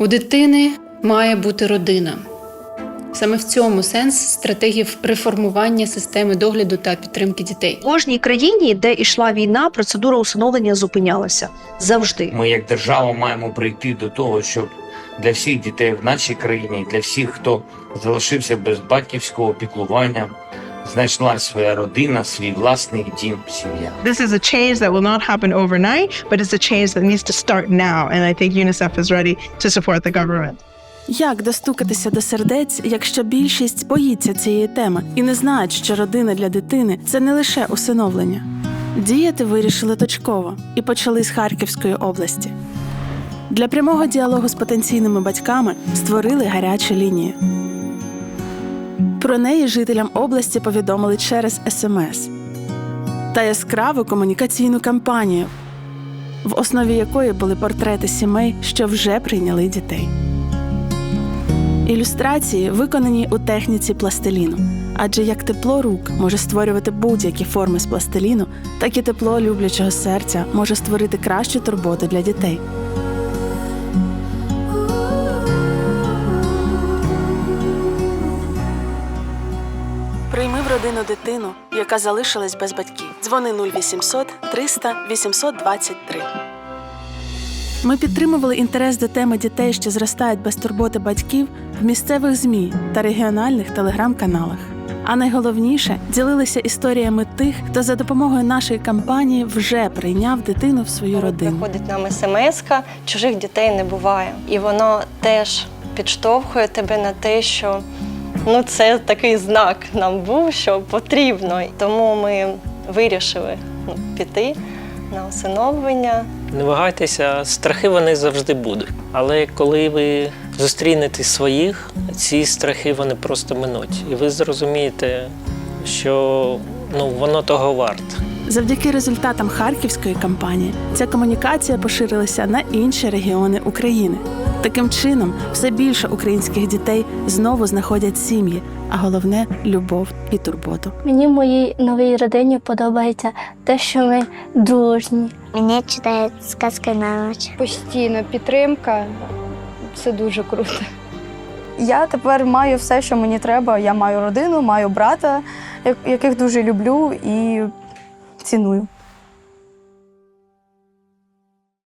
У дитини має бути родина. Саме в цьому сенс стратегії реформування системи догляду та підтримки дітей. В кожній країні, де йшла війна, процедура усиновлення зупинялася завжди. Ми, як держава, маємо прийти до того, щоб для всіх дітей в нашій країні, для всіх, хто залишився без батьківського піклування, знайшла своя родина, свій власний дім, сім'я. This is a change that will not happen overnight, but it's a change that needs to start now. And I think UNICEF is ready to support the government. Як достукатися до сердець, якщо більшість боїться цієї теми і не знають, що родина для дитини це не лише усиновлення? Діяти вирішили точково і почали з Харківської області. Для прямого діалогу з потенційними батьками створили гарячу лінію. Про неї жителям області повідомили через СМС та яскраву комунікаційну кампанію, в основі якої були портрети сімей, що вже прийняли дітей. Ілюстрації виконані у техніці пластиліну, адже як тепло рук може створювати будь-які форми з пластиліну, так і тепло люблячого серця може створити кращу турботу для дітей. Родину дитину, яка залишилась без батьків. Дзвони 0800 300 823. Ми підтримували інтерес до теми дітей, що зростають без турботи батьків в місцевих ЗМІ та регіональних телеграм-каналах. А найголовніше ділилися історіями тих, хто за допомогою нашої кампанії вже прийняв дитину в свою родину. приходить нам смс чужих дітей не буває. І воно теж підштовхує тебе на те, що ну, це такий знак нам був, що потрібно. Тому ми вирішили ну, піти на усиновлення. Не вагайтеся, страхи вони завжди будуть. Але коли ви зустрінете своїх, ці страхи вони просто минуть. І ви зрозумієте, що ну, воно того варте. Завдяки результатам харківської кампанії ця комунікація поширилася на інші регіони України. Таким чином, все більше українських дітей знову знаходять сім'ї, а головне любов і турботу. Мені в моїй новій родині подобається те, що ми дружні. Мені читають сказки на ніч. постійна підтримка. Це дуже круто. Я тепер маю все, що мені треба. Я маю родину, маю брата, яких дуже люблю і ціную.